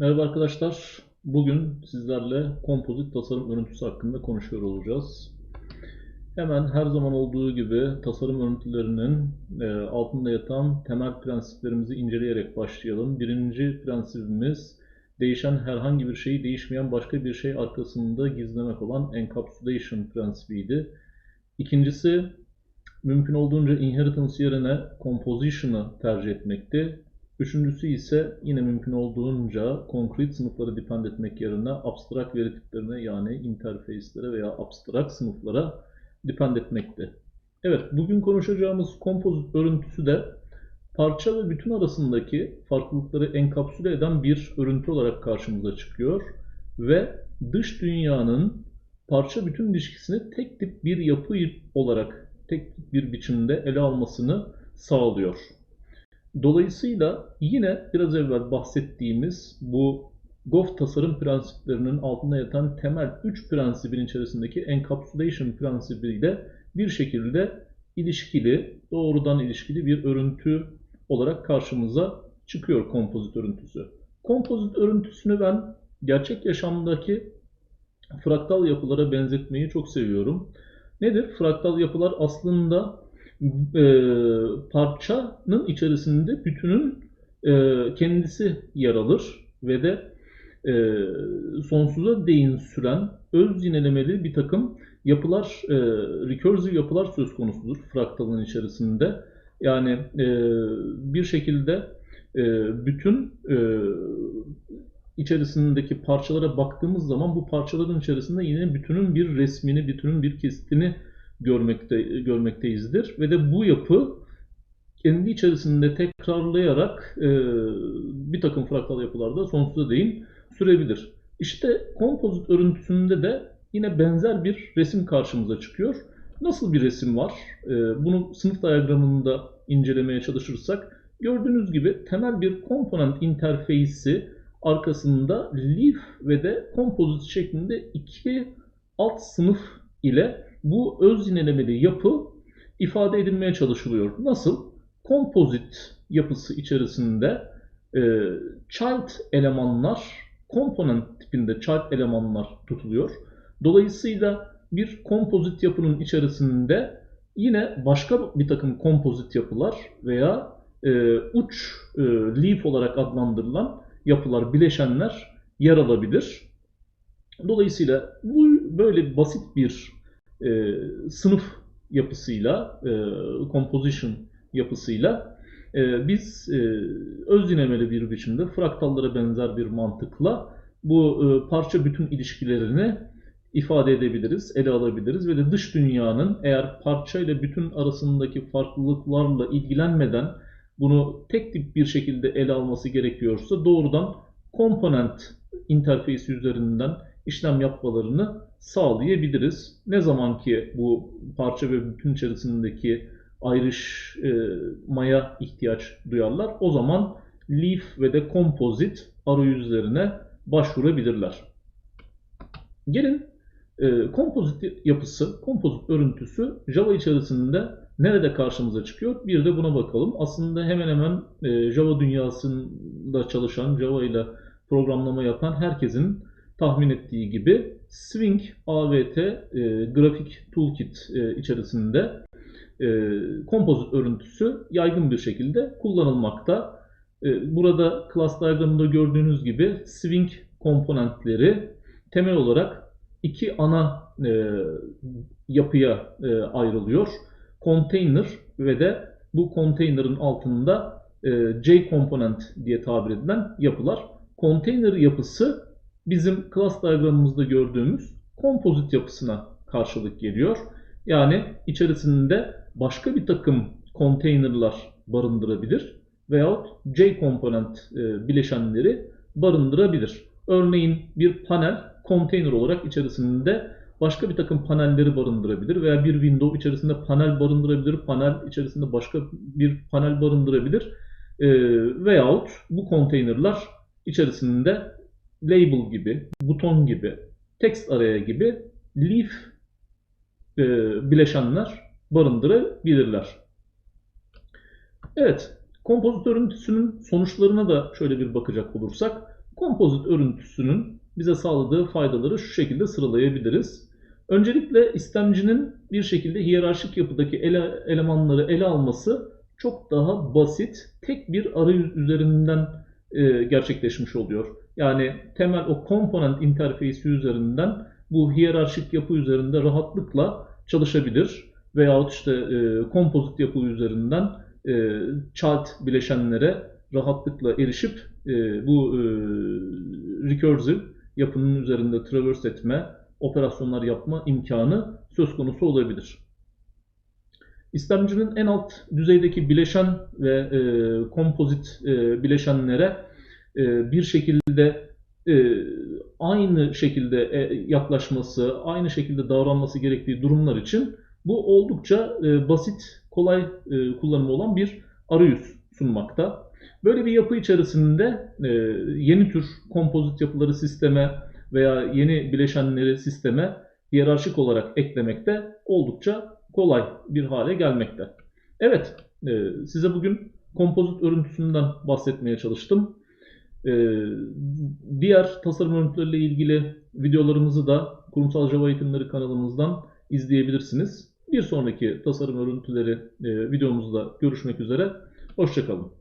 Merhaba arkadaşlar. Bugün sizlerle kompozit tasarım örüntüsü hakkında konuşuyor olacağız. Hemen her zaman olduğu gibi tasarım örüntülerinin e, altında yatan temel prensiplerimizi inceleyerek başlayalım. Birinci prensibimiz değişen herhangi bir şeyi değişmeyen başka bir şey arkasında gizlemek olan encapsulation prensibiydi. İkincisi mümkün olduğunca inheritance yerine composition'ı tercih etmekti. Üçüncüsü ise yine mümkün olduğunca konkret sınıflara depend etmek yerine abstrak veri tiplerine yani interface'lere veya abstrak sınıflara depend etmekti. Evet, bugün konuşacağımız kompozit örüntüsü de parça ve bütün arasındaki farklılıkları enkapsüle eden bir örüntü olarak karşımıza çıkıyor ve dış dünyanın parça bütün ilişkisini tek tip bir yapı olarak tek tip bir biçimde ele almasını sağlıyor. Dolayısıyla yine biraz evvel bahsettiğimiz bu GOF tasarım prensiplerinin altında yatan temel 3 prensibin içerisindeki encapsulation prensibiyle bir şekilde ilişkili, doğrudan ilişkili bir örüntü olarak karşımıza çıkıyor kompozit örüntüsü. Kompozit örüntüsünü ben gerçek yaşamdaki fraktal yapılara benzetmeyi çok seviyorum. Nedir? Fraktal yapılar aslında e, parçanın içerisinde bütünün e, kendisi yer alır ve de e, sonsuza değin süren öz yinelemeli bir takım yapılar, e, recursive yapılar söz konusudur fraktalın içerisinde. Yani e, bir şekilde e, bütün e, içerisindeki parçalara baktığımız zaman bu parçaların içerisinde yine bütünün bir resmini, bütünün bir kesitini görmekte görmekteyizdir ve de bu yapı kendi içerisinde tekrarlayarak e, bir takım fraktal yapılarda sonsuza değin sürebilir. İşte kompozit örüntüsünde de yine benzer bir resim karşımıza çıkıyor. Nasıl bir resim var? E, bunu sınıf diyagramında incelemeye çalışırsak gördüğünüz gibi temel bir komponent interfeysi arkasında leaf ve de kompozit şeklinde iki alt sınıf ile bu öz yinelemeli yapı ifade edilmeye çalışılıyor. Nasıl? Kompozit yapısı içerisinde e, child elemanlar, komponent tipinde child elemanlar tutuluyor. Dolayısıyla bir kompozit yapının içerisinde yine başka bir takım kompozit yapılar veya e, uç e, leaf olarak adlandırılan yapılar, bileşenler yer alabilir. Dolayısıyla bu böyle basit bir e, sınıf yapısıyla, e, composition yapısıyla e, biz e, öz dinlemeli bir biçimde fraktallara benzer bir mantıkla bu e, parça bütün ilişkilerini ifade edebiliriz, ele alabiliriz ve de dış dünyanın eğer parça ile bütün arasındaki farklılıklarla ilgilenmeden bunu tek tip bir şekilde ele alması gerekiyorsa doğrudan komponent interfeysi üzerinden işlem yapmalarını sağlayabiliriz. Ne zaman ki bu parça ve bütün içerisindeki ayrışmaya ihtiyaç duyarlar o zaman leaf ve de composite arayüzlerine başvurabilirler. Gelin e, kompozit yapısı, kompozit örüntüsü Java içerisinde nerede karşımıza çıkıyor? Bir de buna bakalım. Aslında hemen hemen e, Java dünyasında çalışan, Java ile programlama yapan herkesin tahmin ettiği gibi Swing AVT e, grafik toolkit e, içerisinde e, kompozit örüntüsü yaygın bir şekilde kullanılmakta. E, burada class diagramında gördüğünüz gibi Swing komponentleri temel olarak iki ana e, yapıya e, ayrılıyor. Container ve de bu container'ın altında e, J komponent diye tabir edilen yapılar. Container yapısı bizim class diagramımızda gördüğümüz kompozit yapısına karşılık geliyor. Yani içerisinde başka bir takım konteynerlar barındırabilir veyahut J komponent e, bileşenleri barındırabilir. Örneğin bir panel konteyner olarak içerisinde başka bir takım panelleri barındırabilir veya bir window içerisinde panel barındırabilir, panel içerisinde başka bir panel barındırabilir e, veyahut bu konteynerlar içerisinde label gibi, buton gibi, text araya gibi leaf e, bileşenler barındırabilirler. Evet, kompozit örüntüsünün sonuçlarına da şöyle bir bakacak olursak, kompozit örüntüsünün bize sağladığı faydaları şu şekilde sıralayabiliriz. Öncelikle istemcinin bir şekilde hiyerarşik yapıdaki ele, elemanları ele alması çok daha basit, tek bir arayüz üzerinden e, gerçekleşmiş oluyor. Yani temel o komponent interfeysi üzerinden bu hiyerarşik yapı üzerinde rahatlıkla çalışabilir veyahut işte e, kompozit yapı üzerinden e, chart bileşenlere rahatlıkla erişip e, bu e, recursive yapının üzerinde traverse etme, operasyonlar yapma imkanı söz konusu olabilir. İstemcinin en alt düzeydeki bileşen ve e, kompozit e, bileşenlere e, bir şekilde e, aynı şekilde e, yaklaşması, aynı şekilde davranması gerektiği durumlar için bu oldukça e, basit, kolay e, kullanımı olan bir arayüz sunmakta. Böyle bir yapı içerisinde e, yeni tür kompozit yapıları sisteme veya yeni bileşenleri sisteme hiyerarşik olarak eklemekte oldukça kolay bir hale gelmekte. Evet, e, size bugün kompozit örüntüsünden bahsetmeye çalıştım. E, diğer tasarım örüntüleriyle ilgili videolarımızı da Kurumsal Java Eğitimleri kanalımızdan izleyebilirsiniz. Bir sonraki tasarım örüntüleri e, videomuzda görüşmek üzere. Hoşçakalın.